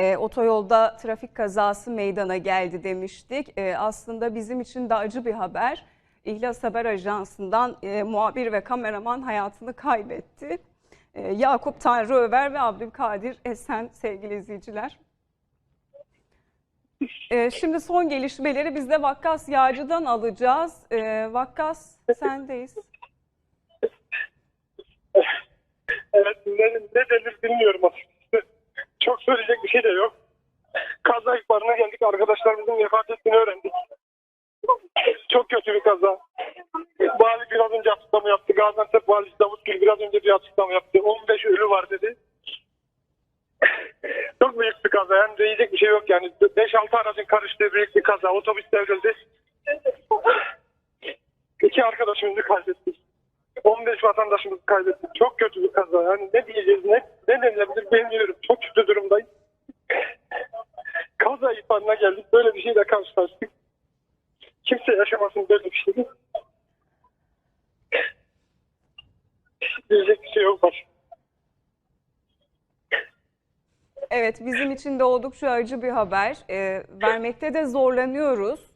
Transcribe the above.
E, otoyolda trafik kazası meydana geldi demiştik. E, aslında bizim için de acı bir haber. İhlas Haber Ajansı'ndan e, muhabir ve kameraman hayatını kaybetti. E, Yakup Tanrıöver ve Abdülkadir Esen sevgili izleyiciler. E, şimdi son gelişmeleri biz de Vakkas Yağcı'dan alacağız. E, Vakkas sendeyiz. Evet ne, ne denir bilmiyorum aslında. Çok söyleyecek bir şey de yok. Kaza ihbarına geldik. Arkadaşlarımızın vefat ettiğini öğrendik. Çok kötü bir kaza. Vali biraz önce açıklama yaptı. Gaziantep Valisi Davut Gül biraz önce bir açıklama yaptı. 15 ölü var dedi. Çok büyük bir kaza. Yani diyecek bir şey yok yani. 5-6 aracın karıştığı büyük bir kaza. Otobüs devrildi. İki arkadaşımızı kaybettik. 15 vatandaşımızı kaybettik. Çok kötü bir kaza. Yani ne diyeceğiz ne, ne denilebilir bilmiyorum. Çok kötü durumdayım. İhbarına geldik. Böyle bir şeyle karşılaştık. Kimse yaşamasın böyle bir şey. Diyecek bir şey yok başka. Evet bizim için de oldukça acı bir haber. E, vermekte de zorlanıyoruz.